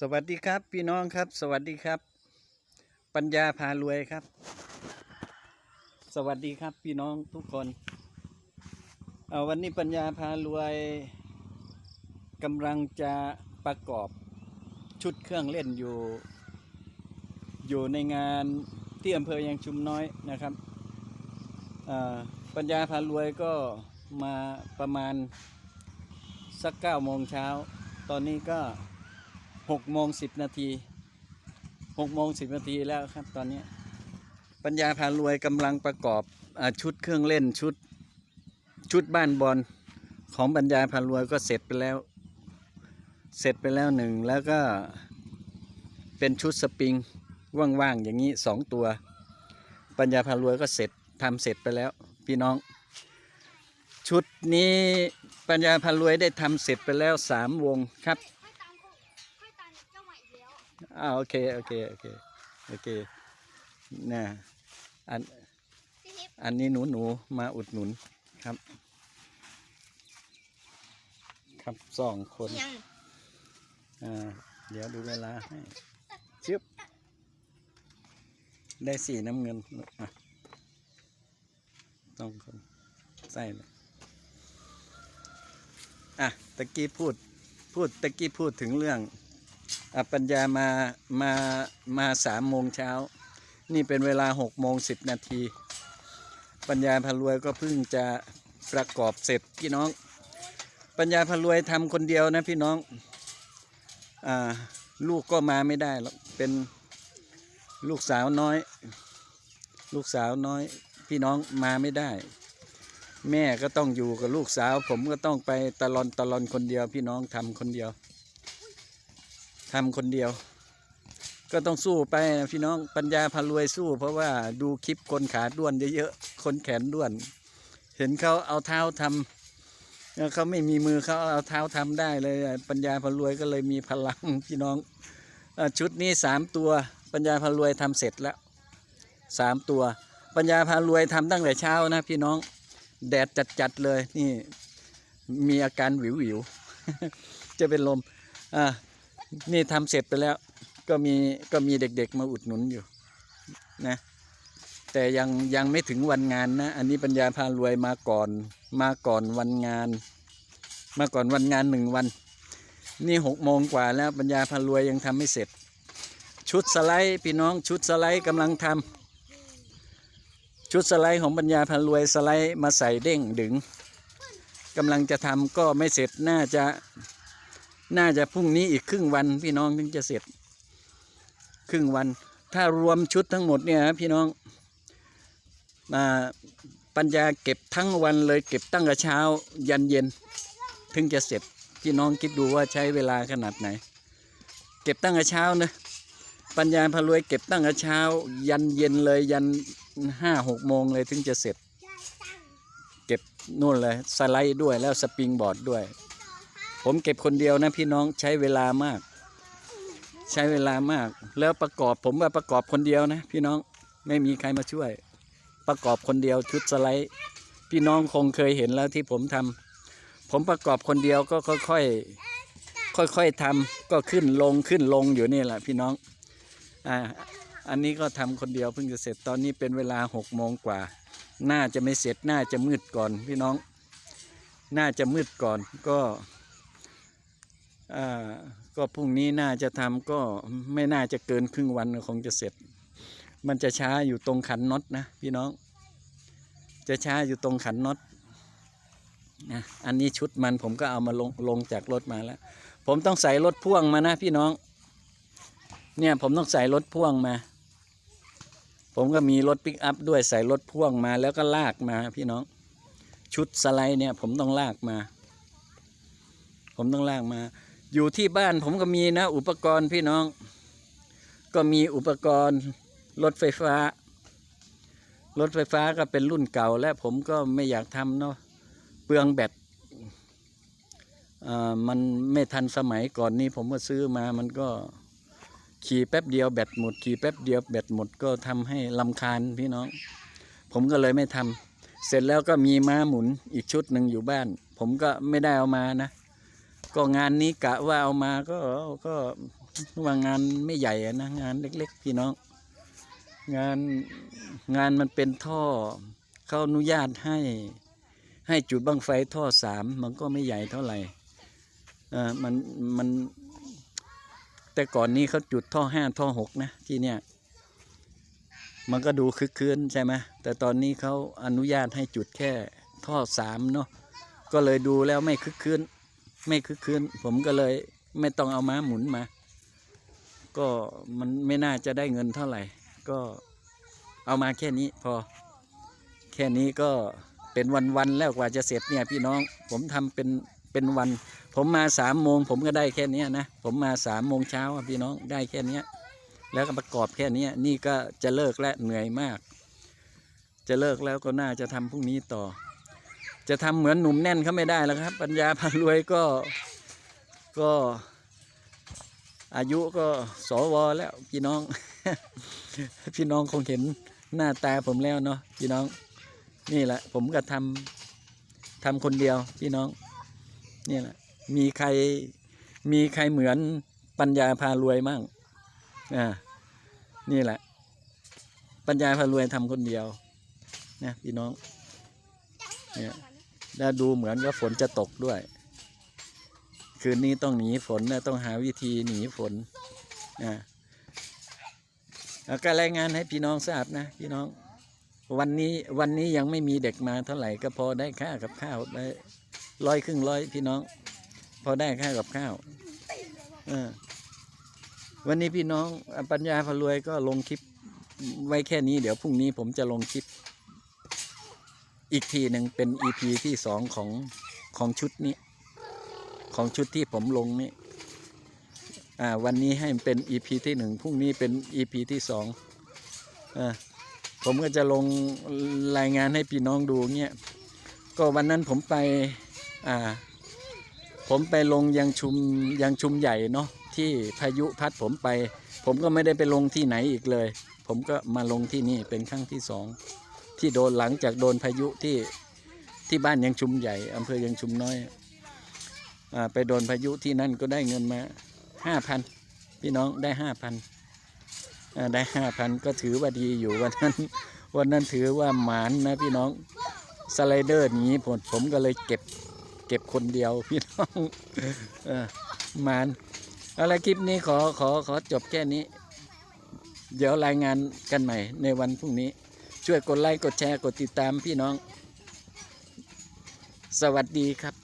สวัสดีครับพี่น้องครับ สวัสดีครับ ปัญญาพารวยครับ สวัสดีครับพี่น้องทุกคนเอาวันนี้ปัญญาพารวยกำลังจะประกอบชุดเครื่องเล่นอยู่ อยู่ในงานที่อำเภอยังชุมน้อยนะครับปัญญาพารวยก็มาประมาณสักเก้าโมงเช้า ตอนนี้ก็ หกโมงสิบนาทีหกโมงสิบนาทีแล้วครับตอนนี้ ปัญญาพารวยกำลังประกอบอชุดเครื่องเล่นชุดชุดบ้านบอลของปัญญาพารวยก็เสร็จไปแล้ว เสร็จไปแล้วหนึ่งแล้วก็เป็นชุดสปริงว่างๆอย่างนี้สองตัว ปัญญาพารวยก็เสร็จทำเสร็จไปแล้ว พี่น้อง ชุดนี้ปัญญาพารวยได้ทำเสร็จไปแล้วสามวงครับ อีกแล้วอ่าโอเคโอเคโอเคโอเคนะอันพี่ทิพย์อันนี้หนูหนูมาอุดหนุนครับ ครับสองคนยังอ่าเดี๋ยวดูเวลาให้ชึบได้สีน้ำเงินอะต้องคนใส่เลยอะตะกี้พูดพูดตะกี้พูดถึงเรื่องอะ ปัญญามามามาสามโมงเช้า นี่เป็นเวลาหกโมงสิบนาที ปัญญาพารวยก็เพิ่งจะประกอบเสร็จพี่น้อง ปัญญาพารวยทำคนเดียวนะพี่น้องอ่าลูกก็มาไม่ได้หรอกเป็นลูกสาวน้อย ลูกสาวน้อย พี่น้องมาไม่ได้ แม่ก็ต้องอยู่กับลูกสาว ผมก็ต้องไปตะลอนตะลอนคนเดียว พี่น้องทำคนเดียว ทำคนเดียว ก็ต้องสู้ไปนะพี่น้องปัญญาพารวยสู้ เพราะว่าดูคลิปคนขาด้วนเยอะๆคนแขนด้วน เห็นเขาเอาเท้าทำเขาไม่มีมือเขาเอาเท้าทำได้เลยปัญญาพลวยก็เลยมีพลังพี่น้องชุดนี้สามตัวปัญญาพลวยทำเสร็จแล้วสามตัว ปัญญาพลวยทำตั้งแต่เช้านะพี่น้องแดดจัดๆเลยนี่มีอาการหวิวหวิวๆจะเป็นลมอ่า นี่ทำเสร็จไปแล้ว ก็มีก็มีเด็กๆมาอุดหนุนอยู่นะแต่ยังยังไม่ถึงวันงานนะ อันนี้ปัญญาพารวยมาก่อนมาก่อนวันงาน มาก่อนวันงานหนึ่งวัน นี่หกโมงกว่าแล้วปัญญาพารวยยังทำไม่เสร็จ ชุดสไลด์พี่น้องชุดสไลด์กำลังทำชุดสไลด์ของปัญญาพารวยสไลด์มาใส่เด้งดึงกำลังจะทำก็ไม่เสร็จน่าจะ น่าจะพรุ่งนี้อีกครึ่งวันพี่น้องถึงจะเสร็จ ครึ่งวัน ถ้ารวมชุดทั้งหมดเนี่ยพี่น้องมาปัญญาเก็บทั้งวันเลยเก็บตั้งแต่เช้ายันเย็น ถึงจะเสร็จพี่น้องคิดดูว่าใช้เวลาขนาดไหน เก็บตั้งแต่เช้านะปัญญาพารวยเก็บตั้งแต่เช้า ยันเย็นเลยยันห้าหกโมงเลยถึงจะเสร็จ เก็บนู่นเลยสไลด์ด้วยแล้วสปริงบอร์ดด้วย ผมเก็บคนเดียวนะพี่น้องใช้เวลามาก ใช้เวลามาก แล้วประกอบผมว่าประกอบคนเดียวนะ พี่น้องไม่มีใครมาช่วย ประกอบคนเดียวชุดสไลด์ พี่น้องคงเคยเห็นแล้วที่ผมทำผมประกอบคนเดียวก็ค่อยๆค่อยๆทำก็ขึ้นลงขึ้นลงอยู่นี่แหละพี่น้องอ่าอันนี้ก็ทำคนเดียวเพิ่งจะเสร็จตอนนี้เป็นเวลาหกโมงกว่า น่าจะไม่เสร็จน่าจะมืดก่อนพี่น้อง น่าจะมืดก่อนก็ ก็พรุ่งนี้น่าจะทำก็ไม่น่าจะเกินครึ่งวันคงจะเสร็จ มันจะช้าอยู่ตรงขันน็อตนะพี่น้อง จะช้าอยู่ตรงขันน็อตนะอันนี้ชุดมันผมก็เอามาลงลงจากรถมาแล้ว ผมต้องใส่รถพ่วงมานะพี่น้อง เนี่ยผมต้องใส่รถพ่วงมา ผมก็มีรถปิกอัพด้วยใส่รถพ่วงมาแล้วก็ลากมาพี่น้อง ชุดสไลด์เนี่ยผมต้องลากมา ผมต้องลากมา อยู่ที่บ้านผมก็มีนะ อุปกรณ์พี่น้อง ก็มีอุปกรณ์รถไฟฟ้า รถไฟฟ้าก็เป็นรุ่นเก่า และผมก็ไม่อยากทำเนาะเปลืองแบตอ่ามันไม่ทันสมัยก่อนนี้ผมก็ซื้อมามันก็ขี่แป๊บเดียวแบตหมดขี่แป๊บเดียวแบตหมดก็ทำให้ลำคาญพี่น้อง ผมก็เลยไม่ทำเสร็จแล้วก็มีม้าหมุนอีกชุดหนึ่งอยู่บ้าน ผมก็ไม่ได้เอามานะ ก็งานนี้กะว่าเอามาก็ก็ว่างานไม่ใหญ่นะงานเล็ก ๆ พี่น้อง งานงานมันเป็นท่อเขาอนุญาตให้ให้จุดบังไฟท่อสามมันก็ไม่ใหญ่เท่าไหร่อ่ามันมัน แต่ก่อนนี้เขาจุดท่อห้าท่อหกนะที่เนี่ย มันก็ดูคึกคืนใช่ไหมแต่ตอนนี้เขาอนุญาตให้จุดแค่ท่อสามเนาะก็เลยดูแล้วไม่คึกคืน ไม่คึกคืนผมก็เลยไม่ต้องเอาม้าหมุนมา ก็มันไม่น่าจะได้เงินเท่าไหร่ ก็เอามาแค่นี้พอ แค่นี้ก็เป็นวันๆแล้วกว่าจะเสร็จเนี่ยพี่น้องผมทำเป็นเป็นวัน ผมมาสามโมงผมก็ได้แค่นี้นะ ผมมาสามโมงเช้าพี่น้องได้แค่นี้แล้วก็ประกอบแค่นี้นี่ก็จะเลิกและเหนื่อยมาก จะเลิกแล้วก็น่าจะทำพรุ่งนี้ต่อ จะทำเหมือนหนุ่มแน่นเขาไม่ได้แล้วครับ ปัญญาพารวยก็ก็อายุก็สวแล้วพี่น้อง พี่น้องคงเห็นหน้าตาผมแล้วเนาะพี่น้อง นี่แหละ ผมก็ทำทำคนเดียวพี่น้อง นี่แหละ มีใครมีใครเหมือนปัญญาพารวยมั่งอ่านี่แหละ ปัญญาพารวยทำคนเดียวนะพี่น้องเนี่ย แล้วดูเหมือนว่าฝนจะตกด้วย คืนนี้ต้องหนีฝนนะต้องหาวิธีหนีฝนอ่าแล้วก็รายงานให้พี่น้องทราบนะพี่น้อง วันนี้วันนี้ยังไม่มีเด็กมาเท่าไหร่ก็พอได้ค่ากับข้าวได้ร้อยครึ่งร้อยพี่น้อง พอได้ค่ากับข้าวเออวันนี้พี่น้องปัญญาพรวยก็ลงคลิปไว้แค่นี้เดี๋ยวพรุ่งนี้ผมจะลงคลิป อีกทีหนึ่งเป็น EP ที่สองของของชุดนี้ ของชุดที่ผมลงนี่วันนี้ให้เป็น EP ที่หนึ่งพรุ่งนี้เป็น EP ที่สองอผมก็จะลงรายงานให้พี่น้องดูเงี้ยก็วันนั้นผมไปผมไปลงยังชุมยังชุมใหญ่เนาะที่พายุพัดผมไป ผมก็ไม่ได้ไปลงที่ไหนอีกเลย ผมก็มาลงที่นี่เป็นครั้งที่สอง ที่โดนหลังจากโดนพายุที่ที่บ้านยังชุมใหญ่อำเภอยังชุมน้อยอไปโดนพายุที่นั่นก็ได้เงินมาห้าพันพี่น้องได้ห้าพันได้ห้าพันก็ถือว่าดีอยู่วันนั้น วันนั้นถือว่าหมานนะพี่น้องสไลเดอร์นีผมผมก็เลยเก็บเก็บคนเดียวพี่น้องหมานเอาละคลิปนี้ขอขอขอจบแค่นี้ เดี๋ยวรายงานกันใหม่ในวันพรุ่งนี้ ช่วยกดไลค์กดแชร์กดติดตามพี่น้อง สวัสดีครับ